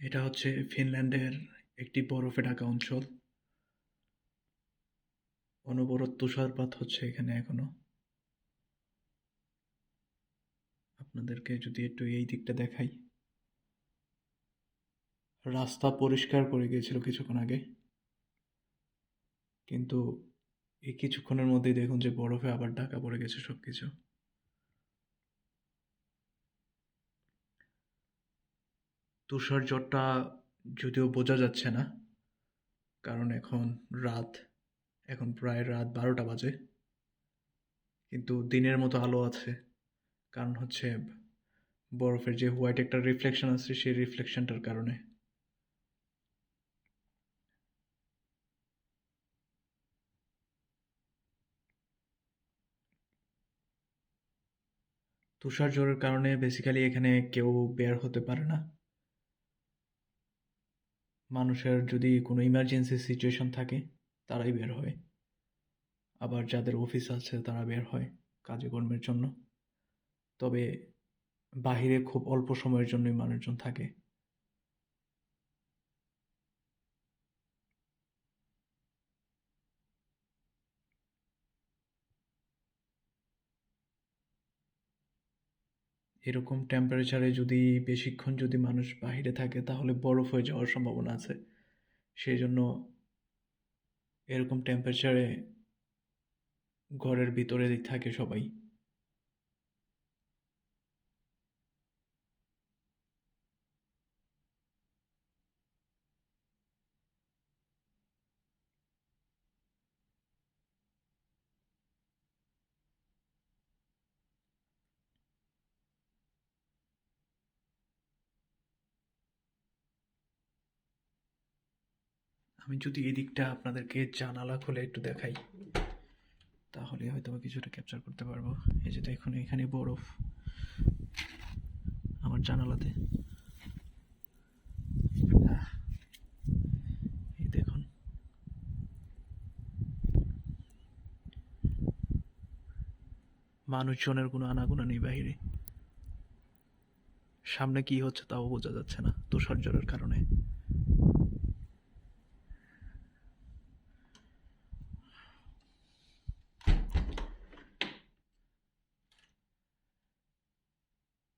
এটা হচ্ছে ফিনল্যান্ডের একটি বরফে ঢাকা অঞ্চল অনবরত তুষারপাত হচ্ছে এখানে এখনও। আপনাদেরকে যদি একটু এই দিকটা দেখাই। রাস্তা পরিষ্কার করে গিয়েছিল কিছুক্ষণ আগে। কিন্তু এই কিছুক্ষণের মধ্যেই দেখুন যে বরফে আবার ঢাকা পড়ে গেছে সব কিছু তুষার ঝড়টা যদিও বোঝা যাচ্ছে না, কারণ এখন রাত, এখন প্রায় রাত বারোটা বাজে। কিন্তু দিনের মতো আলো আছে, কারণ হচ্ছে বরফের যে হোয়াইট একটা রিফ্লেকশন আছে, সেই রিফ্লেকশনটার কারণে। তুষার ঝড়ের কারণে বেসিক্যালি এখানে কেউ বের হতে পারে না। মানুষের যদি কোনো ইমার্জেন্সি সিচুয়েশন থাকে, তারাই বের হয়। আবার যাদের অফিস আছে, তারা বের হয় কাজকর্মের জন্য। তবে বাহিরে খুব অল্প সময়ের জন্যই মানুষজন থাকে। এরকম টেম্পারেচারে যদি বেশিক্ষণ যদি মানুষ বাহিরে থাকে, তাহলে বরফ হয়ে যাওয়ার সম্ভাবনা আছে। সেই জন্য এরকম টেম্পারেচারে ঘরের ভিতরে থাকে সবাই। আমি যদি এই দিকটা আপনাদেরকে জানালা খুলে একটু দেখাই, তাহলে হয়তো কিছুটা ক্যাপচার করতে পারব। এই যে দেখুন, এখানে বরফ আমার জানালাতে। এই দেখুন। মানুষজনের কোনো আনাগোনা নেই বাইরে। সামনে কি হচ্ছে তাও বোঝা যাচ্ছে না তুষার ঝড়ের কারণে।